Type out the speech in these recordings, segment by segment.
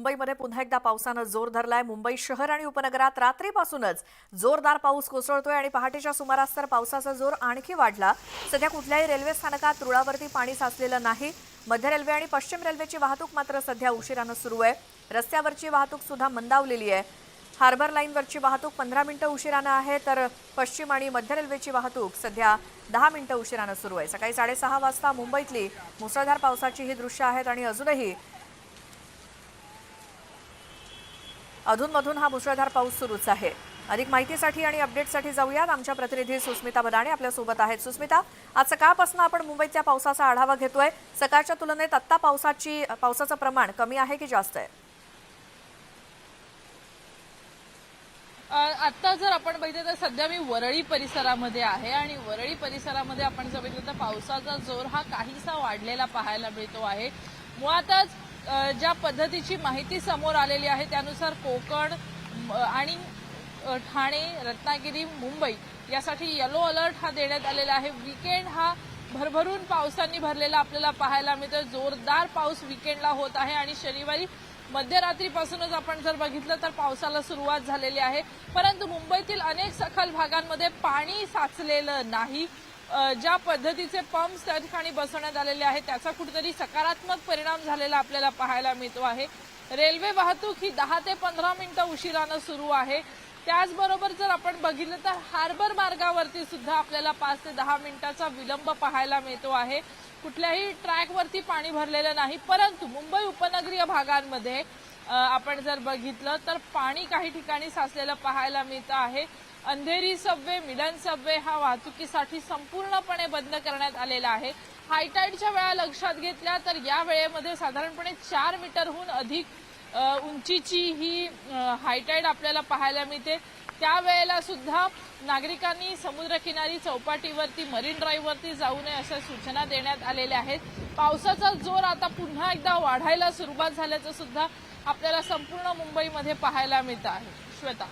मुंबईमध्ये पुन्हा एकदा पावसानं जोर धरलाय. मुंबई शहर आणि उपनगरात रात्रीपासूनच जोरदार पाऊस कोसळतोय आणि पहाटेच्या सुमारास तर पावसाचा जोर आणखी वाढला. सध्या कुठल्याही रेल्वे स्थानकात रुळावरती पाणी साचलेलं नाही. मध्य रेल्वे आणि पश्चिम रेल्वेची वाहतूक मात्र सध्या उशिरानं सुरू आहे. रस्त्यावरची वाहतूक सुद्धा मंदावलेली आहे. हार्बर लाईनवरची वाहतूक पंधरा मिनिटं उशिरानं आहे तर पश्चिम आणि मध्य रेल्वेची वाहतूक सध्या दहा मिनिटं उशिरानं सुरू आहे. सकाळी साडेसहा वाजता मुंबईतली मुसळधार पावसाची ही दृश्य आहेत आणि अजूनही अधूनमधून हा मुसळधार पाऊस सुरूच आहे. अधिक माहितीसाठी आणि अपडेटसाठी जाऊयात. आमच्या प्रतिनिधी सुस्मिता बदाणे आपल्यासोबत आहेत. सुस्मिता आज सकाळपासून आपण मुंबईतल्या पावसाचा आढावा घेतोय. सकाळच्या तुलनेत आत्ता पावसाची पावसाचं प्रमाण कमी आहे की जास्त आहे? आत्ता जर आपण बघितलं तर सध्या मी वरळी परिसरामध्ये आहे आणि वरळी परिसरामध्ये आपण जर बघितलं तर पावसाचा जोर हा काहीसा वाढलेला पाहायला मिळतो आहे. मुळातच ज्या पद्धतीची माहिती समोर आलेली आहे त्यानुसार कोकण म, आणि ठाणे रत्नागिरी मुंबई यासाठी येलो अलर्ट हा देण्यात आलेला आहे. विकेंड हा भरभरून पावसांनी भरलेला आपल्याला पाहायला मिळतो जोरदार पाऊस विकेंडला होत आहे आणि शनिवारी मध्यरात्रीपासूनच आपण जर बघितलं तर पावसाला सुरुवात झालेली आहे. परंतु मुंबईतील अनेक सखल भागांमध्ये पाणी साचलेलं नाही. ज्या पद्धतीचे पंप्स त्या ठिकाणी बसवण्यात आलेले आहेत त्याचा कुठेतरी सकारात्मक परिणाम झालेला आपल्याला पाहायला मिळतो आहे. रेल्वे वाहतूक ही दहा ते पंधरा मिनिटं उशिरानं सुरू आहे. त्याचबरोबर जर आपण बघितलं तर हार्बर मार्गावरती सुद्धा आपल्याला पाच ते दहा मिनिटाचा विलंब पाहायला मिळतो आहे. कुठल्याही ट्रॅकवरती पाणी भरलेलं नाही परंतु मुंबई उपनगरीय भागांमध्ये आपण जर बघितलं तर पाणी काही ठिकाणी साचलेलं पाहायला मिळतं आहे. अंधेरी सबवे मिलन सबवे हा वाहतुकीसाठी संपूर्णपणे बंद करण्यात आलेला आहे. हायटाईडच्या वेळा लक्षात घेतल्या तर या वेळेमध्ये साधारणपणे चार मीटरहून अधिक उंचीची ही हायटाईड आपल्याला पाहायला मिळते. त्यावेळेला सुद्धा नागरिकांनी समुद्रकिनारी चौपाटीवरती मरीन ड्राईव्हवरती जाऊ नये अशा सूचना देण्यात आलेल्या आहेत. पावसाचा जोर आता पुन्हा एकदा वाढायला सुरुवात झाल्याचं सुद्धा आपल्याला संपूर्ण मुंबईमध्ये पाहायला मिळतं आहे. श्वेता.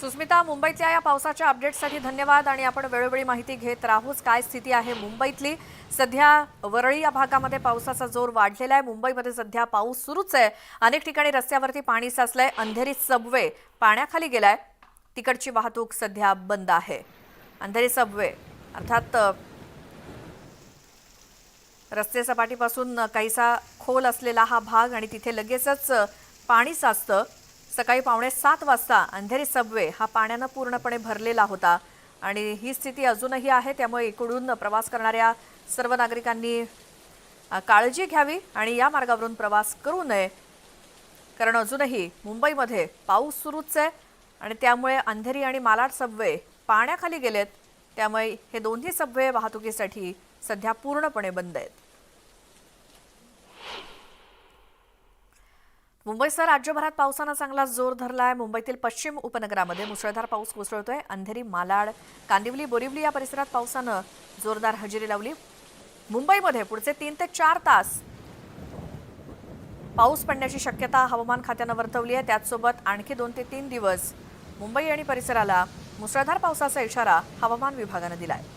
सुस्मिता मुंबईतल्या या पावसाच्या अपडेटसाठी धन्यवाद आणि आपण वेळोवेळी माहिती घेत राहूच. काय स्थिती आहे मुंबईतली? सध्या वरळी या भागामध्ये पावसाचा जोर वाढलेला आहे मुंबईमध्ये सध्या पाऊस सुरूच आहे. अनेक ठिकाणी रस्त्यावरती पाणी साचलंय. अंधेरी सबवे पाण्याखाली गेलाय. तिकडची वाहतूक सध्या बंद आहे. अंधेरी सबवे अर्थात रस्ते सपाटीपासून काहीसा खोल असलेला हा भाग आणि तिथे लगेचच पाणी साचतं. सकाळी पावणे सात वाजता अंधेरी सबवे हा पाण्यानं पूर्णपणे भरलेला होता. आणि ही स्थिती अजूनही आहे त्यामुळे इकडून प्रवास करणाऱ्या सर्व नागरिकांनी काळजी घ्यावी आणि या मार्गावरून प्रवास करू नये. कारण अजूनही मुंबईमध्ये पाऊस सुरूच आहे आणि त्यामुळे अंधेरी आणि मालाड सबवे पाण्याखाली गेलेत. त्यामुळे हे दोन्ही सबवे वाहतुकीसाठी सध्या पूर्णपणे बंद आहेत. मुंबईसह राज्यभरात पावसानं चांगला जोर धरला आहे मुंबईतील पश्चिम उपनगरामध्ये मुसळधार पाऊस कोसळतोय. अंधेरी मालाड कांदिवली बोरिवली या परिसरात पावसानं जोरदार हजेरी लावली. मुंबईमध्ये पुढचे तीन ते चार तास पाऊस पडण्याची शक्यता हवामान खात्यानं वर्तवली आहे. त्याचसोबत आणखी दोन ते तीन दिवस मुंबई आणि परिसराला मुसळधार पावसाचा इशारा हवामान विभागानं दिला आहे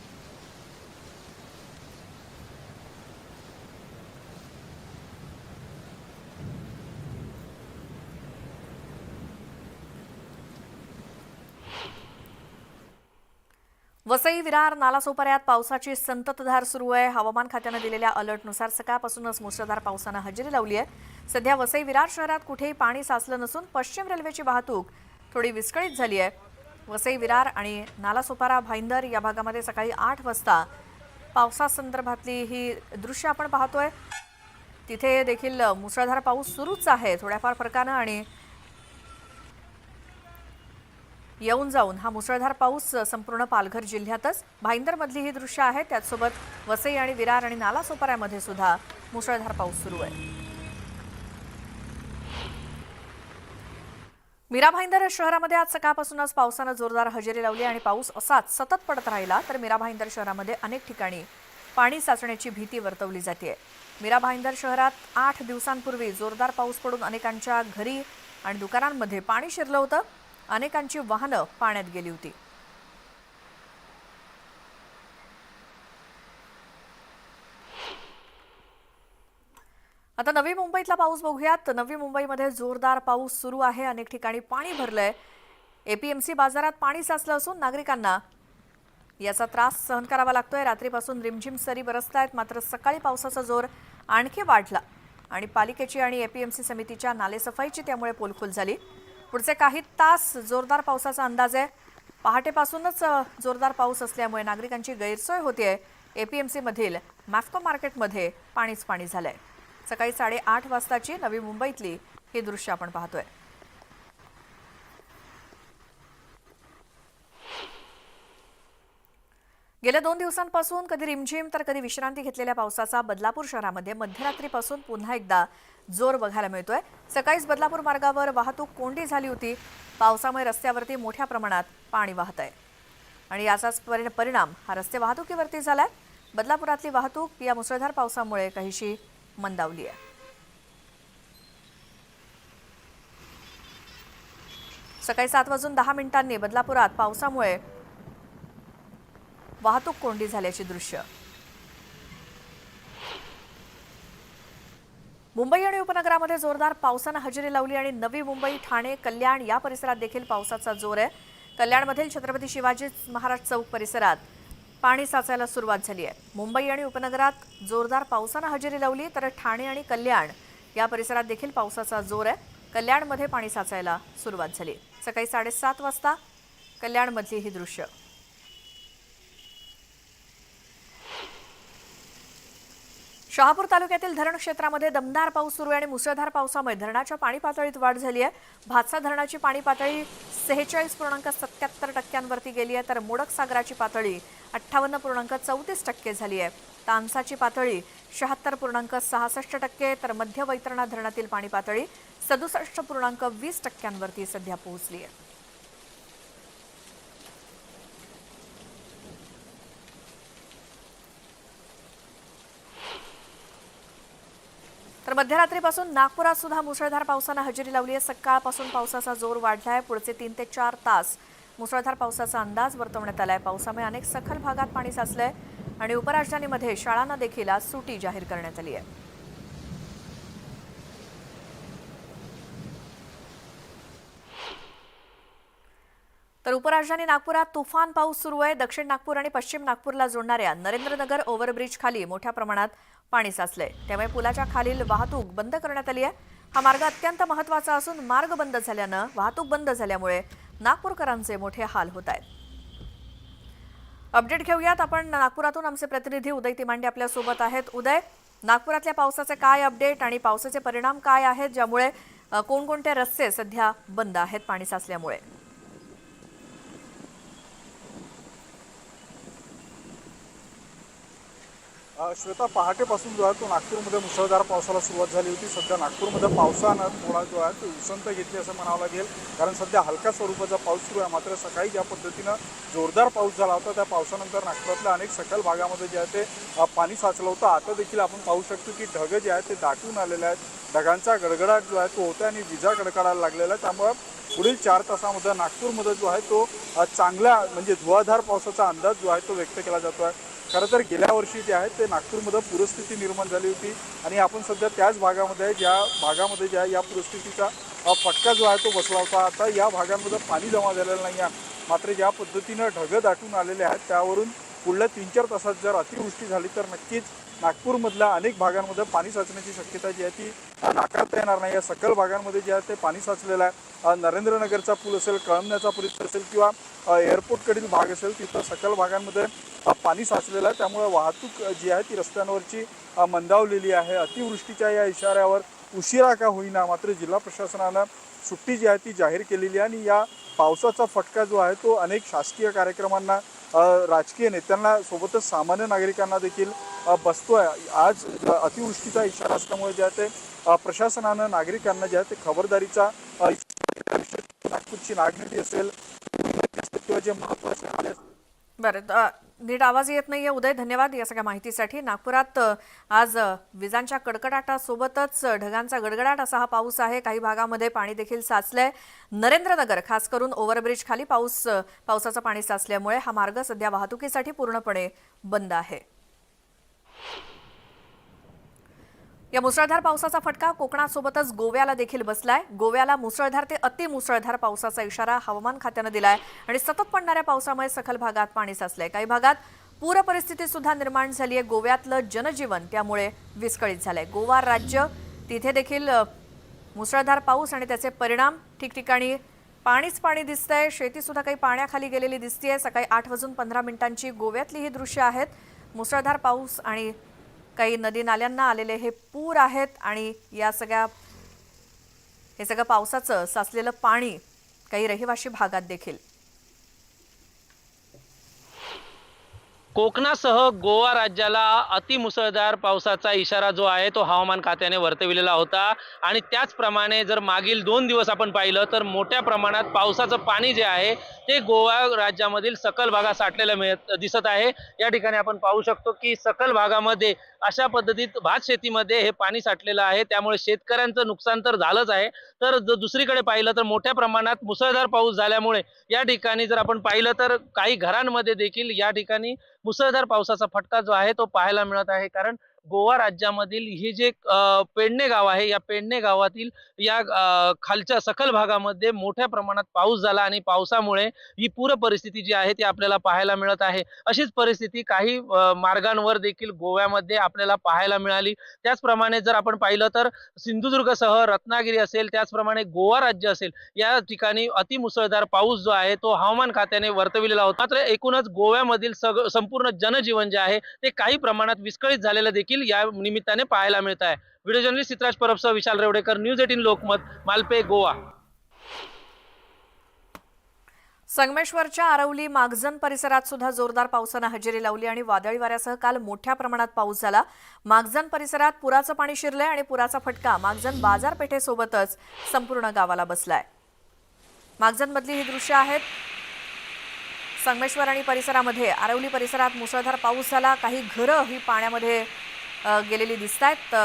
वसई विरार नालासोपाऱ्यात पावसाची संततधार सुरू आहे. हवामान खात्यानं दिलेल्या अलर्टनुसार सकाळपासूनच मुसळधार पावसानं हजेरी लावली आहे. सध्या वसई विरार शहरात कुठेही पाणी साचलं नसून पश्चिम रेल्वेची वाहतूक थोडी विस्कळीत झाली आहे. वसई विरार आणि नालासोपारा भाईंदर या भागामध्ये सकाळी आठ वाजता पावसासंदर्भातली ही दृश्य आपण पाहतोय. तिथे देखील मुसळधार पाऊस सुरूच आहे. थोड्याफार फरकानं आणि येऊन जाऊन हा मुसळधार पाऊस संपूर्ण पालघर जिल्ह्यातच. भाईंदरमधली ही दृश्य आहेत त्याचसोबत वसई आणि विरार आणि नालासोपाऱ्यामध्ये सुद्धा मुसळधार पाऊस सुरू आहे. मीरा भाईंदर शहरामध्ये आज सकाळपासूनच पावसानं जोरदार हजेरी लावली आणि पाऊस असाच सतत पडत राहिला तर मीरा भाईंदर शहरामध्ये अनेक ठिकाणी पाणी साचण्याची भीती वर्तवली जाते मीरा भाईंदर शहरात आठ दिवसांपूर्वी जोरदार पाऊस पडून अनेकांच्या घरी आणि दुकानांमध्ये पाणी शिरलं होतं. अनेकांची वाहनं पाण्यात गेली होती. आता नवी मुंबईतला पाऊस बघूयात. नवी मुंबईमध्ये जोरदार पाऊस सुरू आहे. अनेक ठिकाणी पाणी भरलंय. एपीएमसी बाजारात पाणी साचलं असून नागरिकांना याचा त्रास सहन करावा लागतोय. रात्रीपासून रिमझिम सरी बरसत आहेत मात्र सकाळी पावसाचा जोर आणखी वाढला आणि पालिकेची आणि एपीएमसी समितीच्या नालेसफाईची त्यामुळे पोलखोल झाली. पुढचे काही तास जोरदार पावसाचा अंदाज आहे. पहाटेपासूनच जोरदार पाऊस असल्यामुळे नागरिकांची गैरसोय होतीये. एपीएमसीमधील मॅफको मार्केटमध्ये पाणीच पाणी झालंय. सकाळी साडेआठ वाजताची नवी मुंबईतली ही दृश्य आपण पाहतोय. गेल्या दोन दिवसांपासून कधी रिमझिम तर कधी विश्रांती घेतलेल्या पावसाचा बदलापूर शहरामध्ये मध्यरात्रीपासून पुन्हा एकदा जोर बघायला मिळतोय. सकाळीच बदलापूर मार्गावर वाहतूक कोंडी झाली होती. पावसामुळे रस्त्यावरती मोठ्या प्रमाणात पाणी वाहत आहे. आणि याचाच परि- परिणाम हा रस्ते वाहतुकीवरती झालाय. बदलापुरातली वाहतूक या मुसळधार पावसामुळे काहीशी मंदावली आहे. सकाळी सात वाजून दहा मिनिटांनी बदलापुरात पावसामुळे वाहतूक कोंडी झाल्याची दृश्य. मुंबई आणि उपनगरामध्ये जोरदार पावसानं हजेरी लावली आणि नवी मुंबई ठाणे कल्याण या परिसरात देखील पावसाचा जोर आहे. कल्याणमधील छत्रपती शिवाजी महाराज चौक परिसरात पाणी साचायला सुरुवात झाली आहे. मुंबई आणि उपनगरात जोरदार पावसानं हजेरी लावली तर ठाणे आणि कल्याण या परिसरात देखील पावसाचा जोर आहे. कल्याणमध्ये पाणी साचायला सुरुवात झाली. सकाळी साडेसात वाजता कल्याणमधली ही दृश्य. शहापूर तालुक्यातील धरण क्षेत्रामध्ये दमदार पाऊस सुरू आहे आणि मुसळधार पावसामुळे धरणाच्या पाणी पातळीत वाढ झाली आहे. भातसा धरणाची पाणी पातळी सेहेचाळीस पूर्णांक सत्याहत्तर टक्क्यांवरती गेली आहे. तर मोडक सागराची पातळी अठ्ठावन्न पूर्णांक चौतीस टक्के झाली आहे. तानसाची पातळी शहात्तर पूर्णांक सहासष्ट टक्के तर मध्य वैतरणा धरणातील पाणी पातळी सदुसष्ट पूर्णांक वीस टक्क्यांवरती सध्या पोहोचली आहे. मध्यरात्रीपासून नागपुरात सुद्धा मुसळधार पावसानं हजेरी लावली आहे. सकाळपासून पावसाचा जोर वाढला आहे पुढचे तीन ते चार तास मुसळधार पावसाचा अंदाज वर्तवण्यात आला आहे पावसामुळे अनेक सखल भागात पाणी साचलं आहे आणि उपराजधानीमध्ये शाळांना देखील आज सुटी जाहीर करण्यात आली आहे. तर उपराजधानी नागपुरात तुफान पाऊस सुरू आहे. दक्षिण नागपूर आणि पश्चिम नागपूरला जोडणाऱ्या नरेंद्रनगर ओव्हरब्रिज खाली मोठ्या प्रमाणात पाणी साचलंय. त्यामुळे पुलाच्या खालील वाहतूक बंद करण्यात आली आहे. हा मार्ग अत्यंत महत्त्वाचा असून मार्ग बंद झाल्यानं वाहतूक बंद झाल्यामुळे नागपूरकरांचे मोठे हाल होत आहेत. अपडेट घेऊयात आपण. नागपुरातून आमचे प्रतिनिधी उदय तिमांडे आपल्यासोबत आहेत. उदय नागपुरातल्या पावसाचे काय अपडेट आणि पावसाचे परिणाम काय आहेत ज्यामुळे कोणकोणते रस्ते सध्या बंद आहेत पाणी साचल्यामुळे? श्वेता पहाटेपासून जो आहे तो नागपूरमध्ये मुसळधार पावसाला सुरुवात झाली होती. सध्या नागपूरमध्ये पावसानं थोडा जो आहे तो उसंत घेतली असं म्हणावं लागेल. कारण सध्या हलक्या स्वरूपाचा पाऊस सुरू आहे. मात्र सकाळी ज्या पद्धतीनं जोरदार पाऊस झाला होता त्या पावसानंतर नागपुरातल्या अनेक सखल भागामध्ये जे आहे ते पाणी साचलं होतं. आता देखील आपण पाहू शकतो की ढगं जे आहेत ते दाटून आलेले आहेत. ढगांचा गडगडाट जो आहे तो होता आणि विजा कडकडायला लागलेला आहे. त्यामुळं पुढील चार तासामध्ये नागपूरमध्ये जो आहे तो चांगला चांगल्या म्हणजे धुवाधार पावसाचा अंदाज जो आहे तो व्यक्त केला जातो आहे खरं तर गेल्या वर्षी जे आहे ते नागपूरमध्ये पूरस्थिती निर्माण झाली होती आणि आपण सध्या त्याच भागामध्ये आहे ज्या भागामध्ये ज्या या पूरस्थितीचा फटका जो आहे तो बसला होता. आता या भागांमध्ये पाणी जमा झालेलं नाही आहे मात्र ज्या पद्धतीनं ढगं दाटून आलेले आहेत त्यावरून पुढल्या तीन चार तासात जर अतिवृष्टी झाली तर नक्कीच नागपूरमधल्या अनेक भागांमध्ये पाणी साचण्याची शक्यता जी आहे ती नाकारता येणार नाही. या सकल भागांमध्ये जे आहे ते पाणी साचलेलं आहे. नरेंद्रनगरचा पूल असेल कळमण्याचा पूल असेल किंवा एअरपोर्टकडील भाग असेल तिथं सकल भागांमध्ये पाणी साचलेलं आहे. त्यामुळे वाहतूक जी आहे ती रस्त्यांवरची मंदावलेली आहे. अतिवृष्टीच्या या इशाऱ्यावर उशिरा का होईना मात्र जिल्हा प्रशासनानं सुट्टी जी आहे ती जाहीर केलेली आहे. आणि या पावसाचा फटका जो आहे तो अनेक शासकीय कार्यक्रमांना राजकीय नेत्यांना सोबतच सामान्य नागरिकांना देखील बसतो बसतोय. आज अतिवृष्टीचा इशारा असल्यामुळे जे आहे ते प्रशासनानं नागरिकांना जे आहे ते खबरदारीचा नागपूरची नागरिक असेल किंवा जे महत्त्वाचे बरं नीट आवाज येत नाहीये. उदय धन्यवाद या सगळ्या माहितीसाठी. नागपुरात आज विजांच्या कडकडाटासोबतच ढगांचा गडगडाट असा हा पाऊस आहे. काही भागामध्ये पाणी देखील साचलंय. नरेंद्रनगर खास करून ओव्हरब्रिज खाली पाऊस पावसाचं पाणी साचल्यामुळे हा मार्ग सध्या वाहतुकीसाठी पूर्णपणे बंद आहे. या मुसळधार पावसाचा फटका कोकणासोबतच गोव्याला देखील बसलाय. गोव्याला मुसळधार ते अति मुसळधार पावसाचा इशारा हवामान खात्यानं दिलाय. आणि सतत पडणाऱ्या पावसामुळे सखल भागात पाणी साचलंय. काही भागात पूर परिस्थिती सुद्धा निर्माण झाली आहे गोव्यातलं जनजीवन त्यामुळे विस्कळीत झालंय. गोवा राज्य तिथे देखील मुसळधार पाऊस आणि त्याचे परिणाम ठिकठिकाणी पाणीच पाणी दिसतंय. शेती सुद्धा काही पाण्याखाली गेलेली दिसतीये. सकाळी आठ वाजून पंधरा मिनिटांची गोव्यातली ही दृश्य आहेत. मुसळधार पाऊस आणि काही नदी नाल्यांना आलेले हे पूर आहेत आणि या सगळ्या हे सगळं पावसाचं साचलेलं पाणी काही रहिवाशी भागात देखील. कोकणासह गोवा राज्याला अतिमुसळधार पावसाचा इशारा जो आहे तो हवामान खात्याने वर्तविलेला होता. आणि त्याचप्रमाणे जर मागील दोन दिवस आपण पाहिलं तर मोठ्या प्रमाणात पावसाचं पाणी जे आहे ते गोवा राज्यामधील सकल भागात साठलेलं मिळत दिसत आहे. या ठिकाणी आपण पाहू शकतो की सकल भागामध्ये अशा पद्धतीत भात शेतीमध्ये हे पाणी साठलेलं आहे. त्यामुळे शेतकऱ्यांचं नुकसान तर झालंच आहे. तर जर दुसरीकडे पाहिलं तर मोठ्या प्रमाणात मुसळधार पाऊस झाल्यामुळे या ठिकाणी जर आपण पाहिलं तर काही घरांमध्ये देखील या ठिकाणी मुसळधार पावसाचा फटका जो आहे तो पाहायला मिळत आहे. कारण गोवा राज्यामधील हे जे पेडणे गाव आहे या पेडणे गावातील या खालच्या सखल भागामध्ये मोठ्या प्रमाणात पाऊस झाला आणि पावसामुळे ही पूर परिस्थिती जी आहे ती आपल्याला पाहायला मिळत आहे. अशीच परिस्थिती काही मार्गांवर देखील गोव्यामध्ये आपल्याला पाहायला मिळाली. त्याचप्रमाणे जर आपण पाहिलं तर सिंधुदुर्गसह रत्नागिरी असेल त्याचप्रमाणे गोवा राज्य असेल या ठिकाणी अतिमुसळधार पाऊस जो आहे तो हवामान खात्याने वर्तविलेला होता. मात्र एकूणच गोव्यामधील सग संपूर्ण जनजीवन जे आहे ते काही प्रमाणात विस्कळीत झालेलं देखील या निमित्ताने पाहायला मिळत आहे. व्हिडिओ जर्नलिस्ट चित्राज परबसह विशाल रेवडेकर न्यूज एटीन लोकमत मालपे गोवा. संगमेश्वरच्या आरवली मागजन परिसरात सुद्धा जोरदार पावसानं हजेरी लावली आणि वादळी वाऱ्यासह काल मोठ्या प्रमाणात पाऊस झाला. मागजन परिसरात पुराचं पाणी शिरलंय आणि पुराचा फटका. मागजन बाजारपेठेसोबतच संपूर्ण गावाला बसलाय. मागजनमधली ही दृश्य आहेत. संगमेश्वर आणि परिसरामध्ये आरवली परिसरात मुसळधार पाऊस झाला. काही घरं ही पाण्यामध्ये गेलेली दिसत आहेत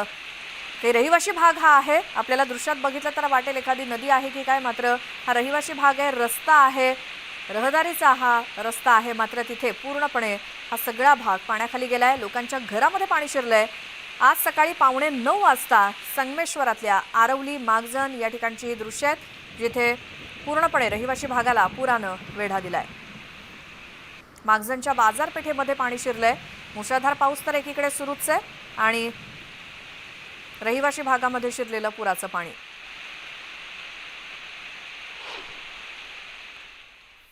ते रहिवाशी भाग हा आहे. आपल्याला दृश्यात बघितलं तर वाटेल एखादी नदी आहे की काय मात्र हा रहिवाशी भाग आहे रस्ता आहे. रहदारीचा हा रस्ता आहे मात्र तिथे पूर्णपणे हा सगळा भाग पाण्याखाली गेला आहे लोकांच्या घरामध्ये पाणी शिरलंय. आज सकाळी पावणे नऊ वाजता संगमेश्वरातल्या आरवली मागजन या ठिकाणची ही दृश्य आहेत जिथे पूर्णपणे रहिवाशी भागाला पुरानं वेढा दिलाय. मागजनच्या बाजारपेठेमध्ये पाणी शिरलंय. मुसळधार पाऊस तर एकीकडे सुरूच आहे आणि रहिवाशी भागामध्ये शिरलेलं पुराचं पाणी.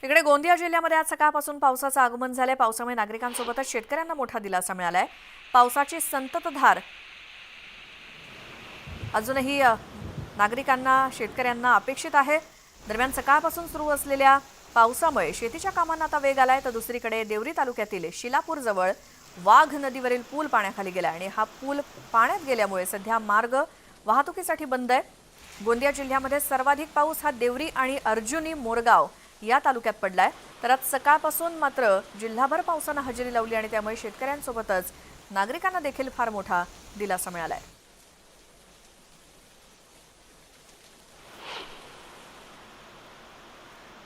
तिकडे गोंदिया जिल्ह्यामध्ये आज सकाळपासून पावसाचं आगमन झालंय. पावसामुळे नागरिकांसोबतच शेतकऱ्यांना मोठा दिलासा मिळालाय. पावसाची संततधार. अजूनही नागरिकांना शेतकऱ्यांना अपेक्षित आहे. दरम्यान सकाळपासून सुरू असलेल्या पावसामुळे शेतीच्या कामांना आता वेग आलाय. तर दुसरीकडे देवरी तालुक्यातील शिलापूर जवळ वाघ नदीवरील पूल पाण्याखाली गेला आणि हा पूल पाण्यात गेल्यामुळे सध्या मार्ग वाहतुकीसाठी बंद आहे. गोंदिया जिल्ह्यामध्ये सर्वाधिक पाऊस हा देवरी आणि अर्जुनी मोरगाव या तालुक्यात पडलाय. तर आज सकाळपासून मात्र जिल्हाभर पावसानं हजेरी लावली आणि त्यामुळे शेतकऱ्यांसोबतच नागरिकांना देखील फार मोठा दिलासा मिळाला आहे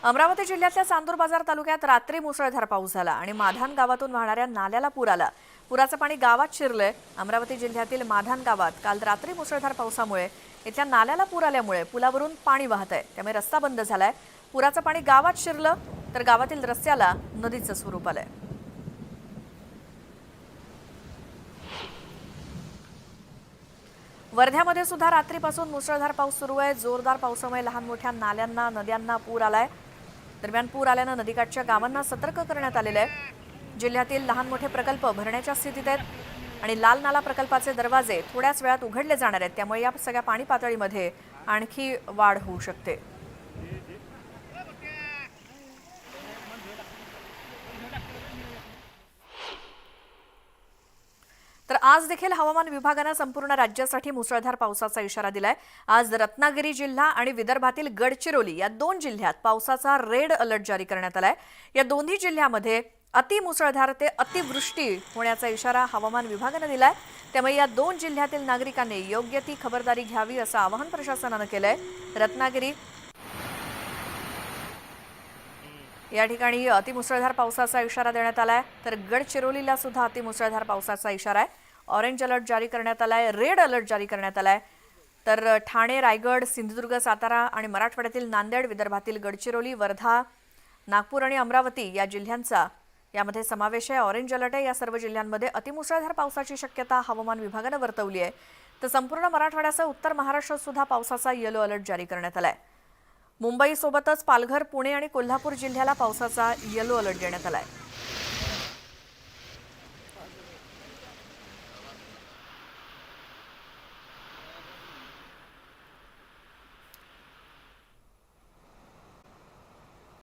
अमरावती जिल्ह्यातल्या चांदूर बाजार तालुक्यात रात्री मुसळधार पाऊस झाला आणि माधान गावातून वाहणाऱ्या नाल्याला पूर आला. पुराचं पाणी गावात शिरलंय. अमरावती जिल्ह्यातील माधान गावात काल रात्री मुसळधार पावसामुळे इथल्या नाल्याला पूर आल्यामुळे पुलावरून पाणी वाहत आहे. त्यामुळे रस्ता बंद झालाय. पुराचं पाणी गावात शिरलं तर गावातील रस्त्याला नदीचं स्वरूप आलंय. वर्ध्यामध्ये सुद्धा रात्रीपासून मुसळधार पाऊस सुरू आहे. जोरदार पावसामुळे लहान मोठ्या नाल्यांना नद्यांना पूर आलाय. दरम्यान पूर आल्यानं नदीकाठच्या गावांना सतर्क करण्यात आलेलं आहे. जिल्ह्यातील लहान मोठे प्रकल्प भरण्याच्या स्थितीत आहेत आणि लाल नाला प्रकल्पाचे दरवाजे थोड्याच वेळात उघडले जाणार आहेत. त्यामुळे या सगळ्या पाणी पातळीमध्ये आणखी वाढ होऊ शकते. तर आज देखील हवामान विभागानं संपूर्ण राज्यासाठी मुसळधार पावसाचा इशारा दिलाय. आज रत्नागिरी जिल्हा आणि विदर्भातील गडचिरोली या दोन जिल्ह्यात पावसाचा रेड अलर्ट जारी करण्यात आलाय. या दोन्ही जिल्ह्यामध्ये अतिमुसळधार ते अतिवृष्टी होण्याचा इशारा हवामान विभागानं दिलाय. त्यामुळे या दोन जिल्ह्यातील नागरिकांनी योग्य ती खबरदारी घ्यावी असं आवाहन प्रशासनानं केलंय. रत्नागिरी या ठिकाणी अतिमुसळधार पावसाचा इशारा देण्यात आलाय. तर गडचिरोलीला सुद्धा अतिमुसळधार पावसाचा इशारा आहे. ऑरेंज अलर्ट जारी करण्यात आलाय रेड अलर्ट जारी करण्यात आलाय. तर ठाणे रायगड सिंधुदुर्ग सातारा आणि मराठवाड्यातील नांदेड विदर्भातील गडचिरोली वर्धा नागपूर आणि अमरावती या जिल्ह्यांचा यामध्ये समावेश आहे. ऑरेंज अलर्ट आहे. या सर्व जिल्ह्यांमध्ये अतिमुसळधार पावसाची शक्यता हवामान विभागानं वर्तवली आहे. तर संपूर्ण मराठवाड्यासह उत्तर महाराष्ट्रात सुद्धा पावसाचा येलो अलर्ट जारी करण्यात आला आहे मुंबईसोबतच पालघर पुणे आणि कोल्हापूर जिल्ह्याला पावसाचा येलो अलर्ट देण्यात आलाय.